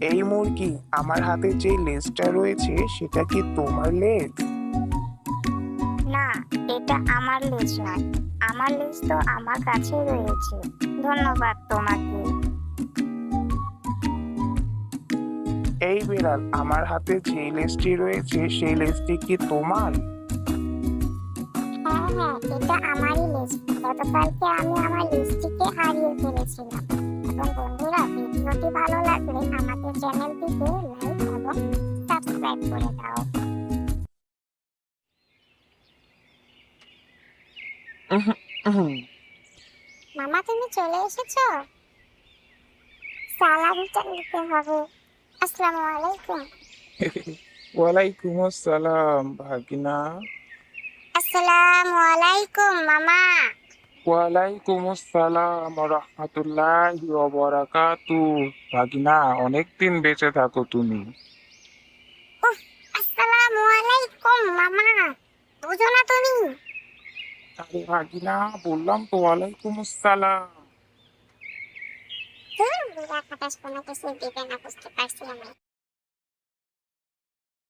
এই মুরগি আমার হাতে যে লেজটা রয়েছে সেটা কি তোমার লেজ? না এটা আমার লেজ নয়। আমার লেজ তো আমার কাছে রয়েছে। ধন্যবাদ তোমাকে। এই বিড়াল আমার হাতে যে লেজটি রয়েছে সেই লেজটি কি তোমার? হ্যাঁ হ্যাঁ এটা আমারই লেজ। গতকালকে আমি আমার লেজটিকে হারিয়ে ফেলেছিলাম। বন্ধুরা ভিডিওটি ভালো লাগলে আমাদের চ্যানেলটিকে লাইক এবং সাবস্ক্রাইব করে দাও। মামা তুমি চলে এসেছ? সালামটা নিতে হবে। আসসালামু আলাইকুম। ওয়ালাইকুম আসসালাম ভাগিনা। আসসালামু আলাইকুম মামা। ওয়ালাইকুম আসসালাম রহমতুল্লাহি ওয়া ভাগিনা অনেকদিন বেঁচে থাকো তুমি। আসসালামু আলাইকুম মামা। বুঝো না তুমি? আরে ভাগিনা বললাম তো ওয়ালাইকুম আসসালাম। হুম, বিরাট হতাশ কোনো কিছু দিবে না বুঝতে পারছি আমি।